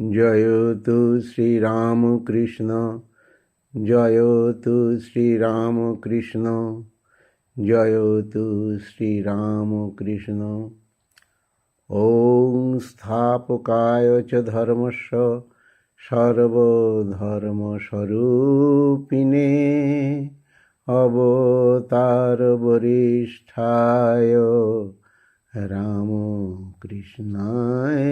জয়তু শ্রীরামকৃষ্ণ জয়তু শ্রীরামকৃষ্ণ জয়তু শ্রীরামকৃষ্ণ। ওং স্থাপকায় চ ধর্মস্ব সর্বধর্মস্বরূপিণে অবতার বরিষ্ঠায় রামকৃষ্ণায়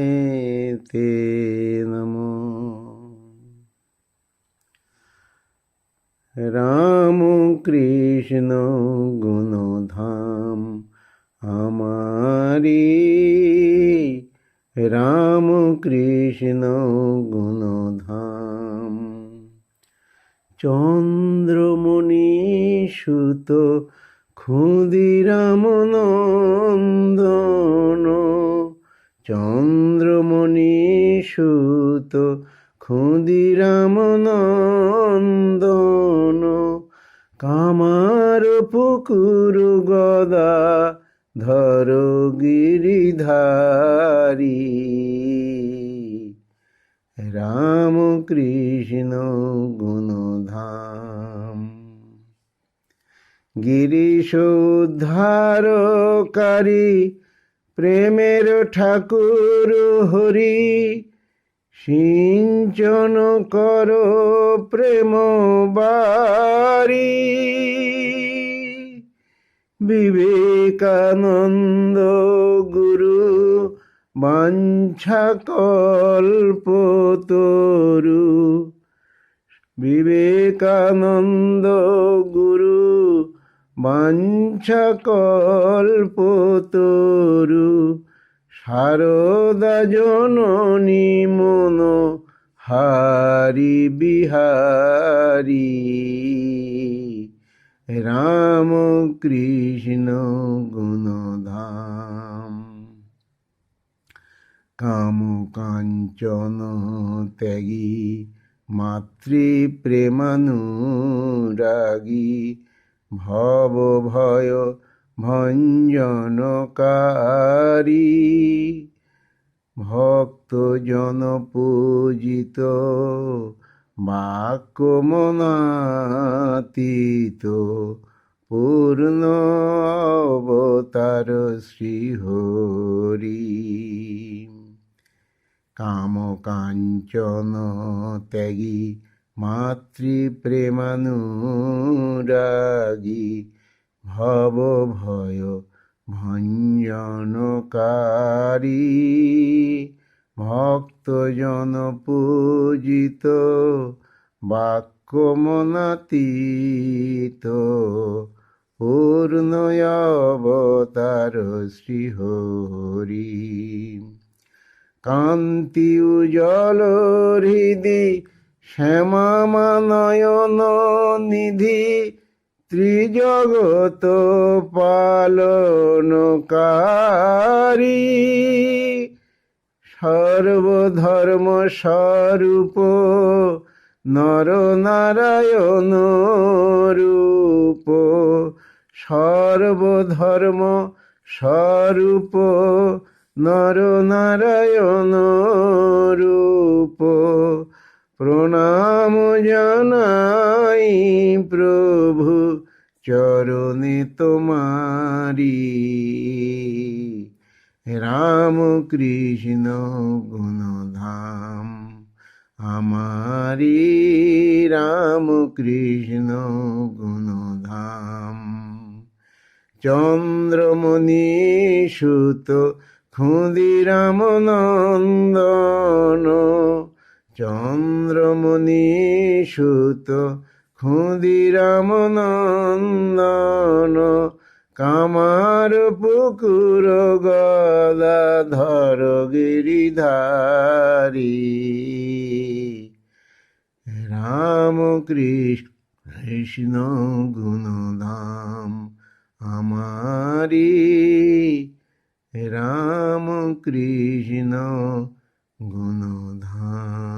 রামকৃষ্ণ গুণধাম আমারি রামকৃষ্ণ গুণধাম। চন্দ্রমণি সুত ক্ষুদিরাম নন্দন চন্দ্রমণি সুত ক্ষুদিরাম নন্দন। কামার পুকুর গদা ধর গিরিধারি। গিরিধারী রামকৃষ্ণ গুণধাম। গিরিশ উদ্ধারকারী প্রেমের ঠাকুর হরি। সিঞ্চন কর প্রেম বারি বিবেকানন্দ গুরু বাঞ্ছা কল্পতরু। বিবেকানন্দ গুরু বাঞ্ছা কল্পতরু। শারদা জননী মন হারি বিহারী। রাম কৃষ্ণ গুণধাম। কাম কাঞ্চন ত্যাগী মাতৃ প্রেমানুরাগী ভব ভয় ভঞ্জনকারী। ভক্ত জন পূজিত বাক্য মনাতীত পূর্ণ অবতার শ্রীহরি। কাম কাঞ্চন ত্যাগী মাতৃপ্রেমানুরাগী ভব ভয় ভঞ্জনকারী ভক্তজন পূজিত বাক্য মনাতীত পূর্ণয় শ্রীহরি। কান্তি উজল হৃদি শ্যামানয়ন নিধি ত্রিজগত পালনকারী সর্বধর্ম স্বরূপ নর নারায়ণ রূপ সর্বধর্ম স্বরূপ নর নারায়ণ রূপ প্রণাম জানাই প্রভু, চরণে তোমারি। রাম কৃষ্ণ গুণধাম, আমারি রাম কৃষ্ণ গুণধাম। চন্দ্রমণি সুত ক্ষুদিরাম নন্দন চন্দ্রমণি সুত ক্ষুদিরাম নন্দন কামার পুকুর গদাধর গিরিধারী। রাম কৃষ্ণ গুণধাম আমারি। রাম কৃষ্ণ গুণধাম